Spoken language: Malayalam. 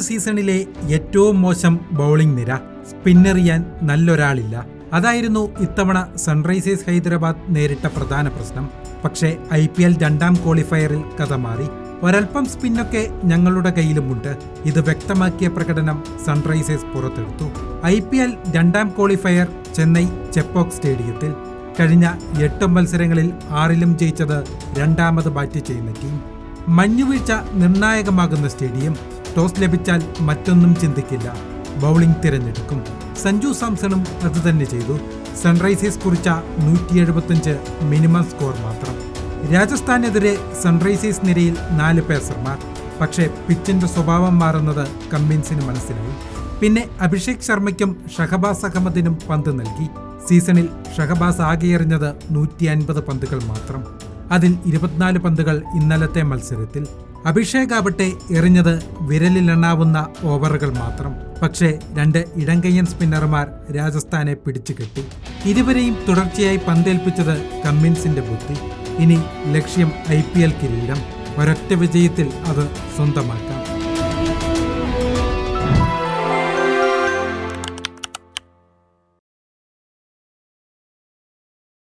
സീസണിലെ ഏറ്റവും മോശം ബൗളിംഗ് നിര. സ്പിന്നെറിയാൻ നല്ലൊരാളില്ല. അതായിരുന്നു ഇത്തവണ സൺറൈസേഴ്സ് ഹൈദരാബാദ് നേരിട്ട പ്രധാന പ്രശ്നം. പക്ഷേ ഐ പി എൽ രണ്ടാം ക്വാളിഫയറിൽ കഥ മാറി. ഒരൽപ്പം സ്പിന്നൊക്കെ ഞങ്ങളുടെ കയ്യിലുമുണ്ട്. ഇത് വ്യക്തമാക്കിയ പ്രകടനം സൺറൈസേഴ്സ് പുറത്തെടുത്തു. ഐ പി എൽ രണ്ടാം ക്വാളിഫയർ ചെന്നൈ ചെപ്പോക് സ്റ്റേഡിയത്തിൽ. കഴിഞ്ഞ എട്ട് മത്സരങ്ങളിൽ ആറിലും ജയിച്ചത് രണ്ടാമത് ബാറ്റ് ചെയ്യുന്ന ടീം. മഞ്ഞുവീഴ്ച നിർണായകമാകുന്ന സ്റ്റേഡിയം. ടോസ് ലഭിച്ചാൽ മറ്റൊന്നും ചിന്തിക്കില്ല. ബൗളിംഗ് തിരഞ്ഞെടുക്കും. സഞ്ജു സാംസണും അത് തന്നെ ചെയ്തു. സൺറൈസേഴ്സ് കുറിച്ച നൂറ്റി എഴുപത്തഞ്ച് മിനിമം സ്കോർ മാത്രം. രാജസ്ഥാനെതിരെ സൺറൈസേഴ്സ് നിരയിൽ നാല് പേസർമാർ. പക്ഷേ പിച്ചിന്റെ സ്വഭാവം മാറുന്നത് കമ്മിൻസിന് മനസ്സിലായി. പിന്നെ അഭിഷേക് ശർമ്മയ്ക്കും ഷഹബാസ് അഹമ്മദിനും പന്ത് നൽകി. സീസണിൽ ഷഹബാസ് ആകെ എറിഞ്ഞത് നൂറ്റി അൻപത് പന്തുകൾ മാത്രം. അതിൽ ഇരുപത്തിനാല് പന്തുകൾ ഇന്നലത്തെ മത്സരത്തിൽ. അഭിഷേക് ആവട്ടെ എറിഞ്ഞത് വിരലിലെണ്ണാവുന്ന ഓവറുകൾ മാത്രം. പക്ഷേ രണ്ട് ഇടങ്കയ്യൻ സ്പിന്നർമാർ രാജസ്ഥാനെ പിടിച്ചു കെട്ടി. ഇരുവരെയും തുടർച്ചയായി പന്തേൽപ്പിച്ചത് കമ്മിൻസിന്റെ ബുദ്ധി. ഇനി ലക്ഷ്യം ഐ കിരീടം. ഒരൊറ്റ വിജയത്തിൽ അത് സ്വന്തമാക്കാം.